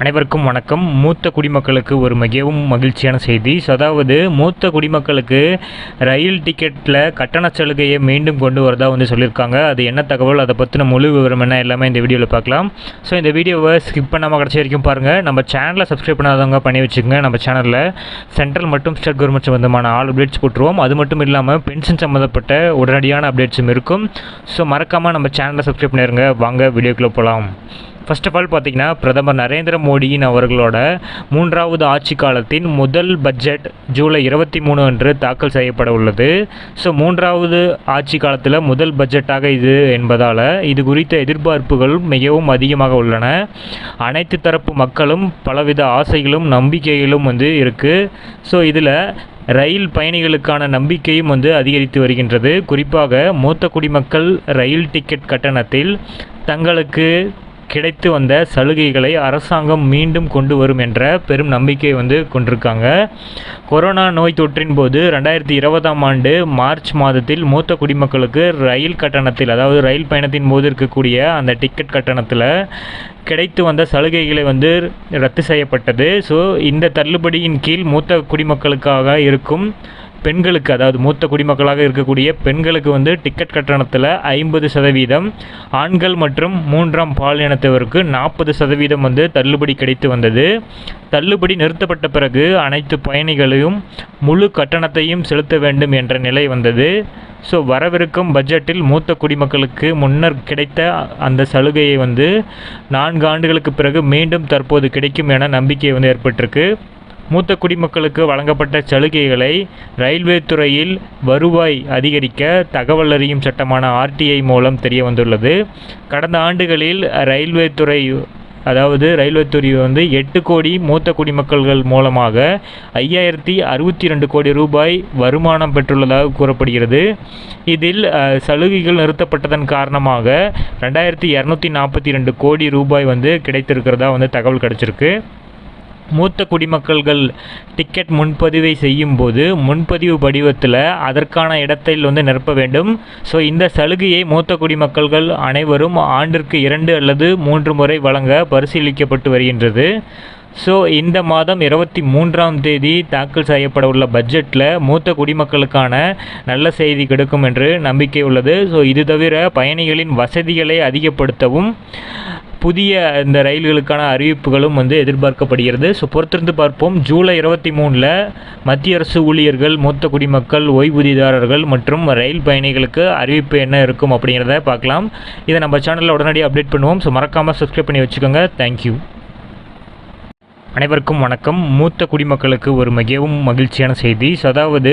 அனைவருக்கும் வணக்கம். மூத்த குடிமக்களுக்கு ஒரு மிகவும் மகிழ்ச்சியான செய்தி. ஸோ அதாவது மூத்த குடிமக்களுக்கு ரயில் டிக்கெட்டில் கட்டண சலுகையை மீண்டும் கொண்டு வரதா வந்து சொல்லியிருக்காங்க. அது என்ன தகவல்? அதை பற்றின முழு விவரம் என்ன? எல்லாமே இந்த வீடியோவில் பார்க்கலாம். ஸோ இந்த வீடியோவை ஸ்கிப் பண்ணாமல் கடைசி வரைக்கும் பாருங்கள் நம்ம சேனலை சப்ஸ்கிரைப் பண்ணாதவங்க பண்ணி வச்சுக்கோங்க. நம்ம சேனலில் சென்ட்ரல் மற்றும் ஸ்டேட் கவர்மெண்ட் சம்மந்தமான ஆல் அப்டேட்ஸ் போட்டுருவோம். அது மட்டும் இல்லாமல் பென்ஷன் சம்மந்தப்பட்ட உடனடியான அப்டேட்ஸும் இருக்கும். ஸோ மறக்காமல் நம்ம சேனலை சப்ஸ்கிரைப் பண்ணிடுங்க வாங்க வீடியோக்குள்ளே போகலாம் ஃபர்ஸ்ட் ஆஃப் ஆல் பார்த்தீங்கன்னா பிரதமர் நரேந்திர மோடியின் அவர்களோட மூன்றாவது ஆட்சி காலத்தின் முதல் பட்ஜெட் ஜூலை இருபத்தி மூணு அன்று தாக்கல் செய்யப்பட உள்ளது. ஸோ மூன்றாவது ஆட்சி காலத்தில் முதல் பட்ஜெட்டாக இது என்பதால் இது குறித்த எதிர்பார்ப்புகள் மிகவும் அதிகமாக உள்ளன. அனைத்து தரப்பு மக்களும் பலவித ஆசைகளும் நம்பிக்கைகளும் வந்து இருக்குது ஸோ இதில் ரயில் பயணிகளுக்கான நம்பிக்கையும் வந்து அதிகரித்து வருகின்றது. குறிப்பாக மூத்த குடிமக்கள் ரயில் டிக்கெட் கட்டணத்தில் தங்களுக்கு கிடைத்து வந்த சலுகைகளை அரசாங்கம் மீண்டும் கொண்டு வரும் என்ற பெரும் நம்பிக்கை வந்து கொண்டிருக்காங்க. கொரோனா நோய் தொற்றின் போது ரெண்டாயிரத்தி இருபதாம் ஆண்டு மார்ச் மாதத்தில் மூத்த குடிமக்களுக்கு ரயில் கட்டணத்தில் அதாவது ரயில் பயணத்தின் போது இருக்கக்கூடிய அந்த டிக்கெட் கட்டணத்தில் கிடைத்து வந்த சலுகைகளை வந்து ரத்து செய்யப்பட்டது. ஸோ இந்த தள்ளுபடியின் கீழ் மூத்த குடிமக்களுக்காக இருக்கும் பெண்களுக்கு அதாவது மூத்த குடிமக்களாக இருக்கக்கூடிய பெண்களுக்கு வந்து டிக்கெட் கட்டணத்தில் ஐம்பது சதவீதம் ஆண்கள் மற்றும் மூன்றாம் பாலினத்தவருக்கு நாற்பது சதவீதம் வந்து தள்ளுபடி கிடைத்து வந்தது. தள்ளுபடி நிறுத்தப்பட்ட பிறகு அனைத்து பயணிகளையும் முழு கட்டணத்தையும் செலுத்த வேண்டும் என்ற நிலை வந்தது. ஸோ வரவிருக்கும் பட்ஜெட்டில் மூத்த குடிமக்களுக்கு முன்னர் கிடைத்த அந்த சலுகையை வந்து நான்கு ஆண்டுகளுக்கு பிறகு மீண்டும் தற்போது கிடைக்கும் என நம்பிக்கை வந்து ஏற்பட்டிருக்கு. மூத்த குடிமக்களுக்கு வழங்கப்பட்ட சலுகைகளை ரயில்வே துறையில் வருவாய் அதிகரிக்க தகவல் அறியும் சட்டமான ஆர்டிஐ மூலம் தெரிய வந்துள்ளது. கடந்த ஆண்டுகளில் ரயில்வே துறை அதாவது ரயில்வே துறை வந்து எட்டு கோடி மூத்த குடிமக்கள்கள் மூலமாக ஐயாயிரத்தி அறுபத்தி ரெண்டு கோடி ரூபாய் வருமானம் பெற்றுள்ளதாக கூறப்படுகிறது. இதில் சலுகைகள் நிறுத்தப்பட்டதன் காரணமாக ரெண்டாயிரத்தி இரநூத்தி நாற்பத்தி ரெண்டு கோடி ரூபாய் வந்து கிடைத்திருக்கிறதா வந்து தகவல் கிடைச்சிருக்கு. மூத்த குடிமக்கள்கள் டிக்கெட் முன்பதிவை செய்யும் போது முன்பதிவு படிவத்தில் அதற்கான இடத்தில் வந்து நிரப்ப வேண்டும். ஸோ இந்த சலுகையை மூத்த குடிமக்கள்கள் அனைவரும் ஆண்டிற்கு இரண்டு அல்லது மூன்று முறை வழங்க பரிசீலிக்கப்பட்டு வருகின்றது. ஸோ இந்த மாதம் இருபத்தி மூன்றாம் தேதி தாக்கல் செய்யப்பட உள்ள பட்ஜெட்டில் மூத்த குடிமக்களுக்கான நல்ல செய்தி கிடைக்கும் என்று நம்பிக்கை உள்ளது. ஸோ இது தவிர பயணிகளின் வசதிகளை அதிகப்படுத்தவும் புதிய இந்த ரயில்களுக்கான அறிவிப்புகளும் வந்து எதிர்பார்க்கப்படுகிறது. ஸோ பொறுத்திருந்து பார்ப்போம். ஜூலை இருபத்தி மூணில் மத்திய அரசு ஊழியர்கள் மூத்த குடிமக்கள் ஓய்வூதியதாரர்கள் மற்றும் ரயில் பயணிகளுக்கு அறிவிப்பு என்ன இருக்கும் அப்படிங்கிறத பார்க்கலாம். இதை நம்ம சேனலில் உடனடியாக அப்டேட் பண்ணுவோம். ஸோ மறக்காமல் சப்ஸ்கிரைப் பண்ணி வச்சுக்கோங்க. தேங்க்யூ அனைவருக்கும் வணக்கம். மூத்த குடிமக்களுக்கு ஒரு மிகவும் மகிழ்ச்சியான செய்தி. ஸோ அதாவது